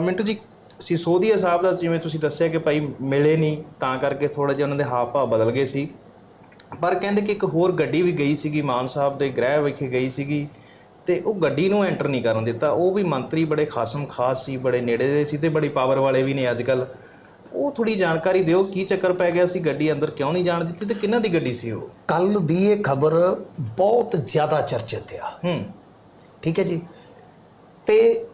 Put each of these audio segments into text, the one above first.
ਮਿੰਟੂ ਜੀ ਸਿਸੋਦੀਆ ਸਾਹਿਬ ਦਾ ਜਿਵੇਂ ਤੁਸੀਂ ਦੱਸਿਆ ਕਿ ਭਾਈ ਮਿਲੇ ਨਹੀਂ ਤਾਂ ਕਰਕੇ ਥੋੜਾ ਜਿਹਾ ਉਹਨਾਂ ਦੇ ਹਾਵ ਭਾਵ ਬਦਲ ਗਏ ਸੀ। ਪਰ ਕਹਿੰਦੇ ਕਿ ਇੱਕ ਹੋਰ ਗੱਡੀ ਵੀ ਗਈ ਸੀਗੀ ਮਾਨ ਸਾਹਿਬ ਦੇ ਗ੍ਰਹਿ ਵਿਖੇ ਗਈ ਸੀਗੀ ਤੇ ਉਹ ਗੱਡੀ ਨੂੰ ਐਂਟਰ ਨਹੀਂ ਕਰਨ ਦਿੱਤਾ। ਉਹ ਵੀ ਮੰਤਰੀ ਬੜੇ ਖਾਸਮ ਖਾਸ ਸੀ ਬੜੇ ਨੇੜੇ ਦੇ ਸੀ ਤੇ ਬੜੀ ਪਾਵਰ ਵਾਲੇ ਵੀ ਨੇ ਅੱਜ ਕੱਲ ਉਹ ਥੋੜੀ ਜਾਣਕਾਰੀ ਦਿਓ ਕੀ ਚੱਕਰ ਪੈ ਗਿਆ ਸੀ ਗੱਡੀ ਅੰਦਰ ਕਿਉਂ ਨਹੀਂ ਜਾਣ ਦਿੱਤੀ ਤੇ ਕਿਹਨਾਂ ਦੀ ਗੱਡੀ ਸੀ ਉਹ? ਕੱਲ ਦੀ ਇਹ ਖਬਰ ਬਹੁਤ ਜ਼ਿਆਦਾ ਚਰਚਿਤ ਆ। ਹੂੰ। ਠੀਕ ਹੈ ਜੀ। ਤੇ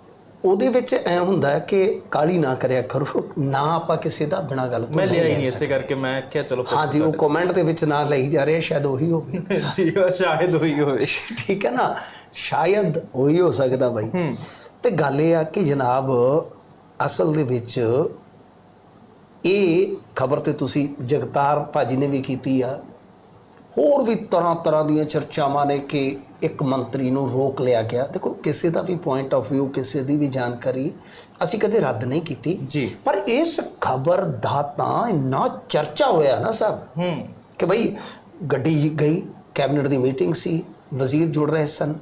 ਉਹਦੇ ਵਿੱਚ ਐ ਹੁੰਦਾ ਕਿ ਕਾਲੀ ਨਾ ਕਰਿਆ ਕਰੋ ਨਾ ਆਪਾਂ ਕਿਸੇ ਦਾ ਬਿਨਾਂ ਗੱਲ ਤੋਂ ਮੈਂ ਲਿਆ ਹੀ ਨਹੀਂ ਇਸੇ ਕਰਕੇ ਮੈਂ ਕਿਹਾ ਚਲੋ ਪੁੱਛ ਹਾਂ ਜੀ ਉਹ ਕਮੈਂਟ ਦੇ ਵਿੱਚ ਨਾ ਲਈ ਜਾ ਰਿਹਾ ਸ਼ਾਇਦ ਉਹੀ ਹੋਵੇ। ਜੀ ਉਹ ਸ਼ਾਇਦ ਹੋਈ ਹੋਵੇ। ਠੀਕ ਹੈ ਨਾ? ਸ਼ਾਇਦ ਉਹੀ ਹੋ ਸਕਦਾ ਬਾਈ। ਤੇ ਗੱਲ ਇਹ ਆ ਕਿ ਜਨਾਬ ਅਸਲ ਦੇ ਵਿੱਚ ਇਹ ਖਬਰ ਤੇ ਤੁਸੀਂ ਜਗਤਾਰ ਭਾਜੀ ਨੇ ਵੀ ਕੀਤੀ ਆ। ਹੋਰ ਵੀ ਤਰ੍ਹਾਂ ਤਰ੍ਹਾਂ ਦੀਆਂ ਚਰਚਾਵਾਂ ਨੇ ਕਿ ਇੱਕ ਮੰਤਰੀ ਨੂੰ ਰੋਕ ਲਿਆ ਗਿਆ। ਦੇਖੋ ਕਿਸੇ ਦਾ ਵੀ ਪੁਆਇੰਟ ਆਫ View ਕਿਸੇ ਦੀ ਵੀ ਜਾਣਕਾਰੀ ਅਸੀਂ ਕਦੇ ਰੱਦ ਨਹੀਂ ਕੀਤੀ। ਜੀ। ਪਰ ਇਸ ਖਬਰ ਦਾ ਤਾਂ ਇੰਨਾ ਚਰਚਾ ਹੋਇਆ ਨਾ ਸਭ ਹੂੰ। ਕਿ ਭਾਈ ਗੱਡੀ ਗਈ ਕੈਬਨਿਟ ਦੀ ਮੀਟਿੰਗ ਸੀ ਵਜ਼ੀਰ ਜੁੜ ਰਹੇ ਸਨ।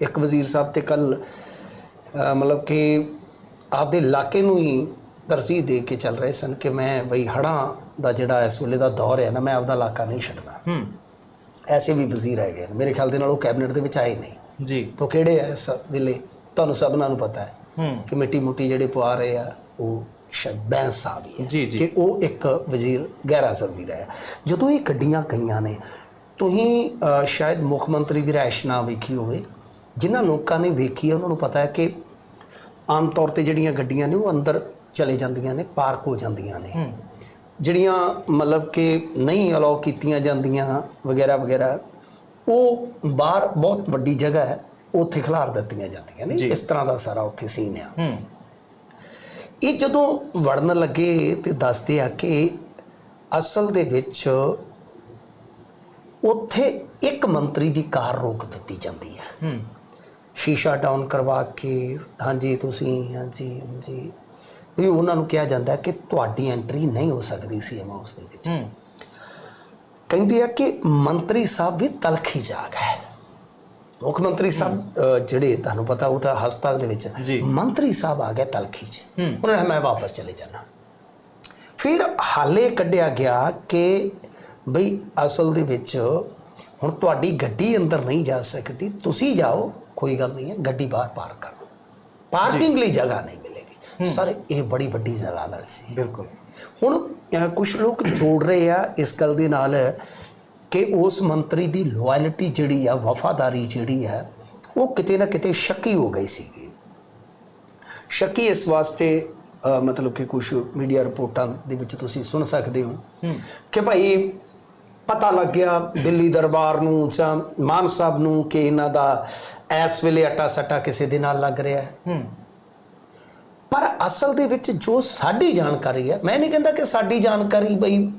ਇੱਕ ਵਜ਼ੀਰ ਸਾਹਿਬ ਤੇ ਕੱਲ ਮਤਲਬ ਕਿ ਆਪਦੇ ਇਲਾਕੇ ਨੂੰ ਹੀ ਤਰਜੀਹ ਦੇ ਕੇ ਚੱਲ ਰਹੇ ਸਨ ਕਿ ਮੈਂ ਬਈ ਹੜਾਂ ਦਾ ਜਿਹੜਾ ਇਸ ਵੇਲੇ ਦਾ ਦੌਰ ਹੈ ਨਾ ਮੈਂ ਆਪਦਾ ਇਲਾਕਾ ਨਹੀਂ ਛੱਡਣਾ। ਹੂੰ। ਐਸੇ ਵੀ ਵਜ਼ੀਰ ਹੈਗੇ ਨੇ। ਮੇਰੇ ਖਿਆਲ ਦੇ ਨਾਲ ਉਹ ਕੈਬਨਿਟ ਦੇ ਵਿੱਚ ਆਏ ਨਹੀਂ ਜੀ। ਤਾਂ ਕਿਹੜੇ ਐ ਇਸ ਵੇਲੇ? ਤੁਹਾਨੂੰ ਸਭਨਾਂ ਨੂੰ ਪਤਾ ਹੈ ਹੂੰ। ਕਿ ਮਿੱਟੀ ਮੁੱਟੀ ਜਿਹੜੇ ਪਵਾ ਰਹੇ ਆ ਉਹ ਬੈਂਸ ਸਾਹਿਬ ਹੀ ਹੈ ਕਿ ਉਹ ਇੱਕ ਵਜ਼ੀਰ ਗੈਰ ਹਾਜ਼ਰ ਵੀ ਰਿਹਾ ਜਦੋਂ ਇਹ ਗੱਡੀਆਂ ਗਈਆਂ ਨੇ ਤੁਸੀਂ ਸ਼ਾਇਦ ਮੁੱਖ ਮੰਤਰੀ ਦੀ ਰਾਇਸ਼ ਨਾ ਵੇਖੀ ਹੋਵੇ ਜਿਨ੍ਹਾਂ ਲੋਕਾਂ ਨੇ ਵੇਖੀ ਹੈ ਉਹਨਾਂ ਨੂੰ ਪਤਾ ਹੈ ਕਿ ਆਮ ਤੌਰ ਤੇ ਜਿਹੜੀਆਂ ਗੱਡੀਆਂ ਨੇ ਉਹ ਅੰਦਰ ਚਲੇ ਜਾਂਦੀਆਂ ਨੇ ਪਾਰਕ ਹੋ ਜਾਂਦੀਆਂ ਨੇ। ਜਿਹੜੀਆਂ ਮਤਲਬ ਕਿ ਨਹੀਂ ਅਲਾਉ ਕੀਤੀਆਂ ਜਾਂਦੀਆਂ ਵਗੈਰਾ ਵਗੈਰਾ ਉਹ ਬਾਹਰ ਬਹੁਤ ਵੱਡੀ ਜਗ੍ਹਾ ਹੈ ਉੱਥੇ ਖਿਲਾਰ ਦਿੱਤੀਆਂ ਜਾਂਦੀਆਂ ਨੇ। ਇਸ ਤਰ੍ਹਾਂ ਦਾ ਸਾਰਾ ਉੱਥੇ ਸੀਨ ਆ। ਹੂੰ। ਇਹ ਜਦੋਂ ਵੜਨ ਲੱਗੇ ਤੇ ਦੱਸਦੇ ਆ ਕਿ ਅਸਲ ਦੇ ਵਿੱਚ ਉੱਥੇ ਇੱਕ ਮੰਤਰੀ ਦੀ ਕਾਰ ਰੋਕ ਦਿੱਤੀ ਜਾਂਦੀ ਹੈ। ਹੂੰ। ਸ਼ੀਸ਼ਾ ਡਾਊਨ ਕਰਵਾ ਕੇ ਹਾਂਜੀ ਤੁਸੀਂ ਹਾਂਜੀ ਹਾਂਜੀ। ਵੀ ਉਹਨਾਂ ਨੂੰ ਕਿਹਾ ਜਾਂਦਾ ਕਿ ਤੁਹਾਡੀ ਐਂਟਰੀ ਨਹੀਂ ਹੋ ਸਕਦੀ ਸੀਐਮ ਹਾਊਸ ਦੇ ਵਿੱਚ। ਹੂੰ। ਕਹਿੰਦੇ ਆ ਕਿ ਮੰਤਰੀ ਸਾਹਿਬ ਵੀ ਤਲਖੀ ਜਾਗ ਹੈ। ਮੁੱਖ ਮੰਤਰੀ ਸਾਹਿਬ ਜਿਹੜੇ ਤੁਹਾਨੂੰ ਪਤਾ ਉਹ ਤਾਂ ਹਸਪਤਾਲ ਦੇ ਵਿੱਚ ਜੀ। ਮੰਤਰੀ ਸਾਹਿਬ ਆ ਗਏ ਤਲਖੀ 'ਚ। ਉਹਨਾਂ ਨੇ ਮੈਂ ਵਾਪਸ ਚਲੇ ਜਾਣਾ। ਫਿਰ ਹਾਲੇ ਕੱਢਿਆ ਗਿਆ ਕਿ ਬਈ ਅਸਲ ਦੇ ਵਿੱਚ ਹੁਣ ਤੁਹਾਡੀ ਗੱਡੀ ਅੰਦਰ ਨਹੀਂ ਜਾ ਸਕਦੀ ਤੁਸੀਂ ਜਾਓ ਕੋਈ ਗੱਲ ਨਹੀਂ ਹੈ ਗੱਡੀ ਬਾਹਰ ਪਾਰਕ ਕਰੋ। ਪਾਰਕਿੰਗ ਲਈ ਜਗ੍ਹਾ ਨਹੀਂ ਮਿਲੇਗੀ। ਸਰ ਇਹ ਬੜੀ ਵੱਡੀ ਜ਼ਲਾਲਤ ਸੀ। ਬਿਲਕੁਲ। ਹੁਣ ਕੁਝ ਲੋਕ ਜੋੜ ਰਹੇ ਆ ਇਸ ਗੱਲ ਦੇ ਨਾਲ ਕਿ ਉਸ ਮੰਤਰੀ ਦੀ ਲਾਇਲਟੀ ਜਿਹੜੀ ਆ ਵਫਾਦਾਰੀ ਜਿਹੜੀ ਹੈ ਉਹ ਕਿਤੇ ਨਾ ਕਿਤੇ ਸ਼ੱਕੀ ਹੋ ਗਈ ਸੀਗੀ। ਸ਼ੱਕੀ ਇਸ ਵਾਸਤੇ ਮਤਲਬ ਕਿ ਕੁਝ ਮੀਡੀਆ ਰਿਪੋਰਟਾਂ ਦੇ ਵਿੱਚ ਤੁਸੀਂ ਸੁਣ ਸਕਦੇ ਹੋ ਕਿ ਭਾਈ ਪਤਾ ਲੱਗ ਗਿਆ ਦਿੱਲੀ ਦਰਬਾਰ ਨੂੰ ਜਾਂ ਮਾਨ ਸਾਹਿਬ ਨੂੰ ਕਿ ਇਹਨਾਂ ਦਾ ਇਸ ਵੇਲੇ ਅਟਾ ਸਟਾ ਕਿਸੇ ਦੇ ਨਾਲ ਲੱਗ ਰਿਹਾ। ਹੂੰ। ਪਰ ਅਸਲ ਦੇ ਵਿੱਚ ਜੋ ਸਾਡੀ ਜਾਣਕਾਰੀ ਹੈ ਮੈਂ ਨਹੀਂ ਕਹਿੰਦਾ ਕਿ ਸਾਡੀ ਜਾਣਕਾਰੀ ਬਈ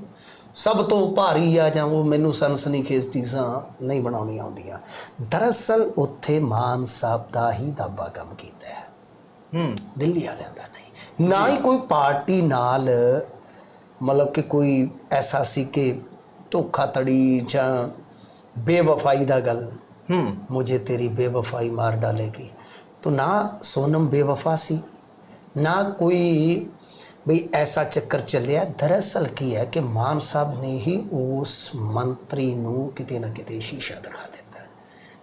ਸਭ ਤੋਂ ਭਾਰੀ ਆ ਜਾਂ ਉਹ ਮੈਨੂੰ ਸਨਸਨੀਖੇਜ਼ ਚੀਜ਼ਾਂ ਨਹੀਂ ਬਣਾਉਣੀਆਂ ਆਉਂਦੀਆਂ। ਦਰਅਸਲ ਉੱਥੇ ਮਾਨ ਸਾਹਿਬ ਦਾ ਹੀ ਦਾਬਾ ਕੰਮ ਕੀਤਾ ਹੈ। ਹੂੰ। ਦਿੱਲੀ ਵਾਲਿਆਂ ਦਾ ਨਹੀਂ। ਨਾ ਹੀ ਕੋਈ ਪਾਰਟੀ ਨਾਲ ਮਤਲਬ ਕਿ ਕੋਈ ਐਸਾ ਸੀ ਕਿ ਧੋਖਾ ਤੜੀ ਜਾਂ ਬੇਵਫਾਈ ਦਾ ਗੱਲ ਹੂੰ। ਮੁਝੇ ਤੇਰੀ ਬੇਵਫਾਈ ਮਾਰ ਡਾਲੇਗੀ। ਤੋ ਨਾ ਸੋਨਮ ਬੇਵਫਾ ਸੀ। ना कोई ਬਈ ਐਸਾ ਚੱਕਰ ਚੱਲਿਆ ਦਰਅਸਲ ਕੀ ਹੈ ਕਿ ਮਾਨ ਸਾਹਿਬ ਨੇ ਹੀ ਉਸ ਮੰਤਰੀ ਨੂੰ ਕਿਤੇ ਨਾ ਕਿਤੇ ਸ਼ੀਸ਼ਾ ਦਿਖਾ ਦਿੱਤਾ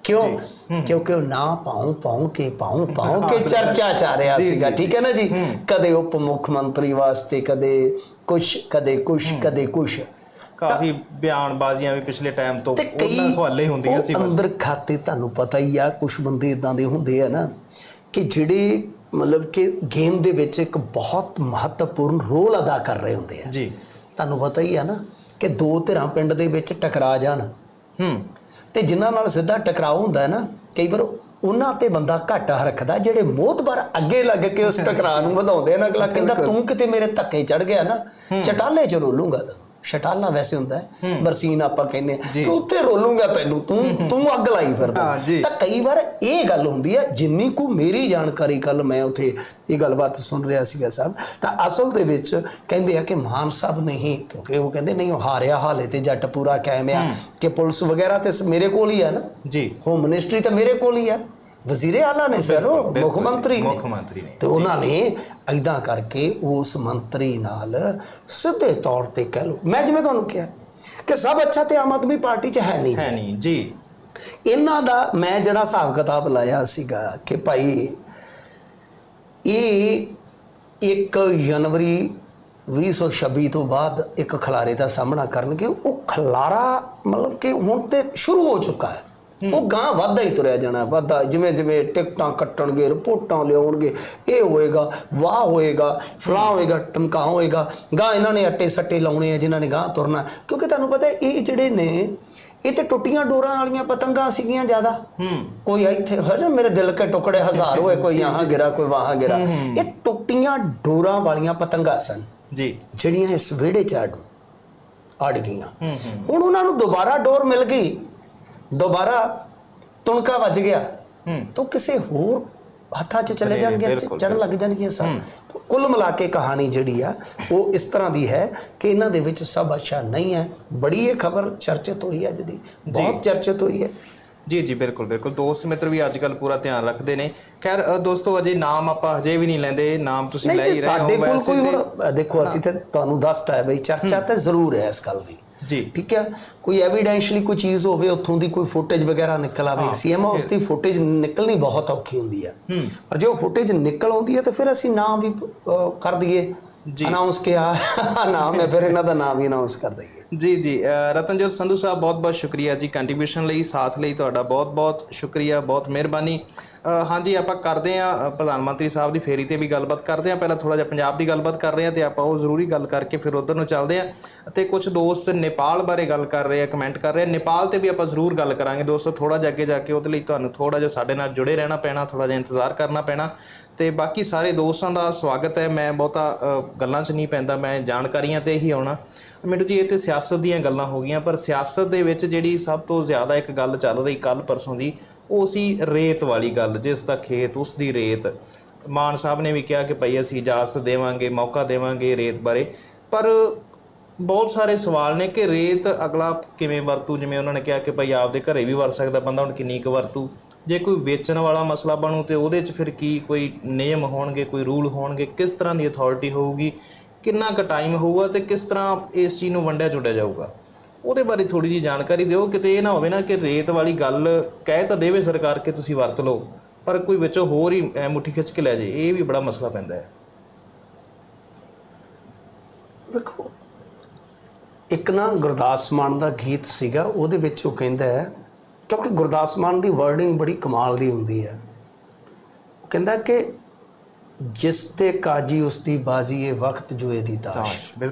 ਕਿਉਂ ਕਿਉਂਕਿ ਉਹ ਨਾ ਪਾਉ ਪਾਉ ਕੇ ਪਾਉ ਪਾਉ ਕੇ ਚਰਚਾ ਚਾ ਰਿਹਾ ਸੀਗਾ ਠੀਕ ਹੈ ਨਾ ਜੀ ਕਦੇ ਉਪ ਮੁੱਖ ਮੰਤਰੀ ਵਾਸਤੇ ਕਦੇ ਕੁਛ ਕਦੇ ਕੁਛ ਕਦੇ ਕੁਛ ਕਾਫੀ ਬਿਆਨਬਾਜ਼ੀਆਂ ਵੀ ਪਿਛਲੇ ਟਾਈਮ ਤੋਂ ਤੇ ਕਈ ਉਹਨਾਂ ਹਵਾਲੇ ਹੁੰਦੀਆਂ ਉਹ ਸੀ ਬਸ ਅੰਦਰ ਖਾਤੇ ਤੁਹਾਨੂੰ ਪਤਾ ਹੀ ਆ ਕੁਝ ਬੰਦੇ ਇਦਾਂ ਦੇ ਹੁੰਦੇ ਆ ਨਾ ਕਿ ਜਿਹੜੇ ਮਤਲਬ ਕਿ ਗੇਮ ਦੇ ਵਿੱਚ ਇੱਕ ਬਹੁਤ ਮਹੱਤਵਪੂਰਨ ਰੋਲ ਅਦਾ ਕਰ ਰਹੇ ਹੁੰਦੇ ਆ। ਜੀ। ਤੁਹਾਨੂੰ ਪਤਾ ਹੀ ਆ ਨਾ ਕਿ ਦੋ ਧਿਰਾਂ ਪਿੰਡ ਦੇ ਵਿੱਚ ਟਕਰਾ ਜਾਣ। ਹੂੰ। ਤੇ ਜਿਨ੍ਹਾਂ ਨਾਲ ਸਿੱਧਾ ਟਕਰਾਅ ਹੁੰਦਾ ਹੈ ਨਾ ਕਈ ਵਾਰ ਉਹਨਾਂ ਤੇ ਬੰਦਾ ਘਾਟਾ ਰੱਖਦਾ ਜਿਹੜੇ ਮੋਤਬਰ ਅੱਗੇ ਲੱਗ ਕੇ ਉਸ ਟਕਰਾਅ ਨੂੰ ਵਧਾਉਂਦੇ ਨੇ ਅਗਲਾ ਕਹਿੰਦਾ ਤੂੰ ਕਿਤੇ ਮੇਰੇ ਧੱਕੇ ਚੜ ਗਿਆ ਨਾ ਚਟਾਲੇ ਚ ਰੋਲੂੰਗਾ ਤੈਨੂੰ। ਸ਼ਟਾਲਾ ਵੈਸੇ ਹੁੰਦਾ ਹੈ ਬਰਸੀਨ ਆਪਾਂ ਕਹਿੰਦੇ ਆ ਉੱਥੇ ਰੋਲੂੰਗਾ ਤੈਨੂੰ ਤੂੰ ਤੂੰ ਅੱਗ ਲਾਈ ਫਿਰਦਾ। ਤਾਂ ਕਈ ਵਾਰ ਇਹ ਗੱਲ ਹੁੰਦੀ ਹੈ ਜਿੰਨੀ ਕੁ ਮੇਰੀ ਜਾਣਕਾਰੀ ਕੱਲ ਮੈਂ ਉੱਥੇ ਇਹ ਗੱਲਬਾਤ ਸੁਣ ਰਿਹਾ ਸੀਗਾ ਸਾਹਿਬ ਤਾਂ ਅਸਲ ਦੇ ਵਿੱਚ ਕਹਿੰਦੇ ਆ ਕਿ ਮਾਨ ਸਾਹਿਬ ਨੇ ਹੀ ਕਿਉਂਕਿ ਉਹ ਕਹਿੰਦੇ ਨਹੀਂ ਉਹ ਹਾਰਿਆ ਹਾਲੇ ਤੇ ਜੱਟ ਪੂਰਾ ਕਾਇਮ ਆ ਕਿ ਪੁਲਿਸ ਵਗੈਰਾ ਤੇ ਮੇਰੇ ਕੋਲ ਹੀ ਆ ਨਾ। ਜੀ। ਹੋਮ ਮਿਨਿਸਟਰੀ ਤਾਂ ਮੇਰੇ ਕੋਲ ਹੀ ਆ। ਵਜ਼ੀਰੇ ਆਲਾ ਨੇ ਸਰ ਉਹ ਮੁੱਖ ਮੰਤਰੀ ਨੇ। ਮੁੱਖ ਮੰਤਰੀ ਨੇ। ਤੇ ਉਹਨਾਂ ਨੇ ਐਦਾਂ ਕਰਕੇ ਉਸ ਮੰਤਰੀ ਨਾਲ ਸਿੱਧੇ ਤੌਰ ਤੇ ਕਹਿ ਲਓ ਮੈਂ ਜਿਵੇਂ ਤੁਹਾਨੂੰ ਕਿਹਾ ਕਿ ਸਭ ਅੱਛਾ ਤੇ ਆਮ ਆਦਮੀ ਪਾਰਟੀ 'ਚ ਹੈ ਨਹੀਂ। ਹੈ ਨਹੀਂ ਜੀ। ਇਹਨਾਂ ਦਾ ਮੈਂ ਜਿਹੜਾ ਹਿਸਾਬ ਕਿਤਾਬ ਲਾਇਆ ਸੀਗਾ ਕਿ ਭਾਈ ਇਹ 1 ਜਨਵਰੀ 2026 ਤੋਂ ਬਾਅਦ ਇੱਕ ਖਲਾਰੇ ਦਾ ਸਾਹਮਣਾ ਕਰਨਗੇ ਉਹ ਖਲਾਰਾ ਮਤਲਬ ਕਿ ਹੁਣ ਤੇ ਸ਼ੁਰੂ ਹੋ ਚੁੱਕਾ ਹੈ। ਉਹ ਗਾਂ ਵਾਧਾ ਹੀ ਤੁਰਿਆ ਜਾਣਾ ਵਾਧਾ। ਜਿਵੇਂ ਜਿਵੇਂ ਟਿਕਟਾਂ ਕੱਟਣਗੇ ਰਿਪੋਰਟਾਂ ਲਿਆਉਣਗੇ ਇਹ ਹੋਏਗਾ ਵਾਹ ਹੋਏਗਾ ਫਲਾਂ ਹੋਏਗਾ ਟਮਕਾ ਹੋਏਗਾ। ਗਾਂ ਇਹਨਾਂ ਨੇ ਅੱਟੇ ਸੱਟੇ ਲਾਉਣੇ ਆ ਜਿਨ੍ਹਾਂ ਨੇ ਗਾਂ ਤੁਰਨਾ। ਕਿਉਂਕਿ ਤੁਹਾਨੂੰ ਪਤਾ ਇਹ ਜਿਹੜੇ ਨੇ ਇਹ ਤੇ ਟੁੱਟੀਆਂ ਡੋਰਾਂ ਵਾਲੀਆਂ ਪਤੰਗਾਂ ਸੀਗੀਆਂ ਜ਼ਿਆਦਾ। ਹੂੰ। ਕੋਈ ਇੱਥੇ ਹਰ ਮੇਰੇ ਦਿਲ ਕੇ ਟੁਕੜੇ ਹਜ਼ਾਰ ਹੋਏ ਕੋਈ ਯਹਾਂ ਗਿਰਾ ਕੋਈ ਵਹਾਂ ਗਿਰਾ। ਇਹ ਟੁੱਟੀਆਂ ਡੋਰਾਂ ਵਾਲੀਆਂ ਪਤੰਗਾਂ ਸਨ ਜੀ। ਜਿਹੜੀਆਂ ਇਸ ਵਿਹੜੇ 'ਚ ਅੜ ਗਈਆਂ। ਹੂੰ ਹੂੰ। ਹੁਣ ਉਹਨਾਂ ਨੂੰ ਦੁਬਾਰਾ ਡੋਰ ਮਿਲ ਗਈ। ਦੁਬਾਰਾ ਤੁਣਕਾ ਵੱਜ ਗਿਆ। ਹੂੰ। ਤਾਂ ਕਿਸੇ ਹੋਰ ਹੱਥਾਂ 'ਚ ਚਲੇ ਜਾਣਗੇ ਚੜਨ ਲੱਗ ਜਾਣਗੀਆਂ ਸਭ। ਕੁੱਲ ਮਿਲਾ ਕੇ ਕਹਾਣੀ ਜਿਹੜੀ ਆ ਉਹ ਇਸ ਤਰ੍ਹਾਂ ਦੀ ਹੈ ਕਿ ਇਹਨਾਂ ਦੇ ਵਿੱਚ ਸਭ ਅੱਛਾ ਨਹੀਂ ਹੈ। ਬੜੀ ਇਹ ਖਬਰ ਚਰਚਿਤ ਹੋਈ ਅੱਜ ਦੀ। ਬਹੁਤ ਚਰਚਿਤ ਹੋਈ ਹੈ। ਜੀ ਜੀ ਬਿਲਕੁਲ ਬਿਲਕੁਲ। ਦੋਸਤ ਮਿੱਤਰ ਵੀ ਅੱਜ ਕੱਲ ਪੂਰਾ ਧਿਆਨ ਰੱਖਦੇ ਨੇ। ਖੈਰ ਦੋਸਤੋ ਅਜੇ ਨਾਮ ਆਪਾਂ ਹਜੇ ਵੀ ਨਹੀਂ ਲੈਂਦੇ। ਨਾਮ ਤੁਸੀਂ ਲੈ ਹੀ ਰਹੇ ਹੋ ਸਾਡੇ ਕੋਲ ਕੋਈ ਹੁਣ ਦੇਖੋ ਅਸੀਂ ਤੇ ਤੁਹਾਨੂੰ ਦੱਸਤਾ ਹੈ ਬਈ ਚਰਚਾ ਤਾਂ ਜ਼ਰੂਰ ਹੈ ਇਸ ਗੱਲ ਦੀ। ਜੀ। ਠੀਕ ਹੈ? ਕੋਈ ਐਵੀਡੈਂਸ਼ਲੀ ਕੋਈ ਚੀਜ਼ ਹੋਵੇ ਉੱਥੋਂ ਦੀ ਕੋਈ ਫੁਟੇਜ ਵਗੈਰਾ ਨਿਕਲ ਆਵੇ ਸੀਐਮ ਹਾਊਸ ਦੀ ਫੁਟੇਜ ਨਿਕਲਣੀ ਬਹੁਤ ਔਖੀ ਹੁੰਦੀ ਹੈ। ਪਰ ਜੇ ਉਹ ਫੁਟੇਜ ਨਿਕਲ ਆਉਂਦੀ ਹੈ ਤਾਂ ਫਿਰ ਅਸੀਂ ਨਾਮ ਵੀ ਕਰ ਦਈਏ। ਅਨਾਉਂਸ ਕਿਹਾ ਨਾਮ ਹੈ ਫਿਰ ਇਹਨਾਂ ਦਾ ਨਾਮ ਵੀ ਅਨਾਉਂਸ ਕਰ ਦਈਏ। ਜੀ ਜੀ। ਰਤਨਜੋਤ ਸੰਧੂ ਸਾਹਿਬ ਬਹੁਤ ਬਹੁਤ ਸ਼ੁਕਰੀਆ ਜੀ। ਕੰਟਰੀਬਿਊਸ਼ਨ ਲਈ ਸਾਥ ਲਈ ਤੁਹਾਡਾ ਬਹੁਤ ਬਹੁਤ ਸ਼ੁਕਰੀਆ ਬਹੁਤ ਮਿਹਰਬਾਨੀ। ਹਾਂਜੀ, ਆਪਾਂ ਕਰਦੇ ਆ ਪ੍ਰਧਾਨ ਮੰਤਰੀ ਸਾਹਿਬ ਦੀ ਫੇਰੀ ਤੇ ਵੀ ਗੱਲਬਾਤ ਕਰਦੇ ਆ ਪਹਿਲਾਂ ਥੋੜਾ ਜਿਹਾ ਪੰਜਾਬ ਦੀ ਗੱਲਬਾਤ ਕਰ ਰਹੇ ਆ ਤੇ ਆਪਾਂ ਉਹ ਜ਼ਰੂਰੀ ਗੱਲ ਕਰਕੇ ਫਿਰ ਉਧਰ ਨੂੰ ਚੱਲਦੇ ਆ ਤੇ ਕੁਝ ਦੋਸਤ ਨੇਪਾਲ ਬਾਰੇ ਗੱਲ ਕਰ ਰਹੇ ਆ, ਕਮੈਂਟ ਕਰ ਰਹੇ ਆ। ਨੇਪਾਲ ਤੇ ਵੀ ਆਪਾਂ ਜ਼ਰੂਰ ਗੱਲ ਕਰਾਂਗੇ। ਦੋਸਤੋ ਥੋੜਾ ਜਿਹਾ ਅੱਗੇ ਜਾ ਕੇ ਉਹਦੇ ਲਈ ਤੁਹਾਨੂੰ ਥੋੜਾ ਜਿਹਾ ਸਾਡੇ ਨਾਲ ਜੁੜੇ ਰਹਿਣਾ ਪੈਣਾ ਥੋੜਾ ਜਿਹਾ ਇੰਤਜ਼ਾਰ ਕਰਨਾ ਪੈਣਾ। ਤੇ ਬਾਕੀ ਸਾਰੇ ਦੋਸਤਾਂ ਦਾ ਸਵਾਗਤ ਹੈ। ਮੈਂ ਬਹੁਤਾ ਗੱਲਾਂ 'ਚ ਨਹੀਂ ਪੈਂਦਾ, ਮੈਂ ਜਾਣਕਾਰੀਆਂ ਤੇ ਹੀ ਆਉਣਾ। ਮੈਨੂੰ ਜੀ, ਇਹ ਤੇ ਸਿਆਸਤ ਦੀਆਂ ਗੱਲਾਂ ਹੋ ਗਈਆਂ, ਪਰ ਸਿਆਸਤ ਦੇ ਵਿੱਚ ਜਿਹੜੀ ਸਭ ਤੋਂ ਜ਼ਿਆਦਾ ਇੱਕ ਗੱਲ ਚੱਲ ਰਹੀ ਕੱਲ ਪਰਸੋਂ ਦੀ ਉਹ ਸੀ ਰੇਤ ਵਾਲੀ ਗੱਲ, ਜਿਸ ਦਾ ਖੇਤ ਉਸ ਦੀ ਰੇਤ। ਮਾਨ ਸਾਹਿਬ ਨੇ ਵੀ ਕਿਹਾ ਕਿ ਭਈ ਅਸੀਂ ਇਜਾਜ਼ਤ ਦੇਵਾਂਗੇ, ਮੌਕਾ ਦੇਵਾਂਗੇ ਰੇਤ ਬਾਰੇ। ਪਰ ਬਹੁਤ ਸਾਰੇ ਸਵਾਲ ਨੇ ਕਿ ਰੇਤ ਅਗਲਾ ਕਿਵੇਂ ਵਰਤੂ? ਜਿਵੇਂ ਉਹਨਾਂ ਨੇ ਕਿਹਾ ਕਿ ਭਈ ਆਪਦੇ ਘਰੇ ਵੀ ਵਰਤ ਸਕਦਾ ਬੰਦਾ, ਹੁਣ ਕਿੰਨੀ ਕੁ ਵਰਤੂ? ਜੇ ਕੋਈ ਵੇਚਣ ਵਾਲਾ ਮਸਲਾ ਬਣੂ ਤੇ ਉਹਦੇ 'ਚ ਫਿਰ ਕੀ ਕੋਈ ਨਿਯਮ ਹੋਣਗੇ, ਕੋਈ ਰੂਲ ਹੋਣਗੇ? ਕਿਸ ਤਰ੍ਹਾਂ ਦੀ ਅਥਾਰਟੀ ਹੋਊਗੀ? ਕਿੰਨਾ ਕੁ ਟਾਈਮ ਹੋਊਗਾ ਤੇ ਕਿਸ ਤਰ੍ਹਾਂ ਇਸ ਚੀਜ਼ ਨੂੰ ਵੰਡਿਆ ਜੁੜਿਆ ਜਾਊਗਾ? ਉਹਦੇ ਬਾਰੇ ਥੋੜੀ ਜੀ ਜਾਣਕਾਰੀ ਦਿਓ ਕਿਤੇ ਇਹ ਨਾ ਹੋਵੇ ਨਾ ਕਿ ਰੇਤ ਵਾਲੀ ਗੱਲ ਕਹਿ ਤਾਂ ਦੇਵੇ ਸਰਕਾਰ ਕਿ ਤੁਸੀਂ ਵਰਤ ਲਓ ਪਰ ਕੋਈ ਵਿੱਚੋਂ ਹੋਰ ਹੀ ਐ ਮੁੱਠੀ ਖਿੱਚ ਕੇ ਲੈ ਜੇ ਇਹ ਵੀ ਬੜਾ ਮਸਲਾ ਪੈਂਦਾ ਹੈ। ਵੇਖੋ ਇੱਕ ਨਾ ਗੁਰਦਾਸ ਮਾਨ ਦਾ ਗੀਤ ਸੀਗਾ ਉਹਦੇ ਵਿੱਚ ਉਹ ਕਹਿੰਦਾ ਹੈ ਕਿਉਂਕਿ ਗੁਰਦਾਸ ਮਾਨ ਦੀ ਵਰਡਿੰਗ ਬੜੀ ਕਮਾਲ ਦੀ ਹੁੰਦੀ ਹੈ। ਉਹ ਕਹਿੰਦਾ ਕਿ ਜਿਸ ਤੇ ਕਾਜੀ ਉਸ ਦੀ ਬਾਜੀ ਇਹ ਵਕਤ ਜੋ ਇਹਦੀ ਤਾਸ਼।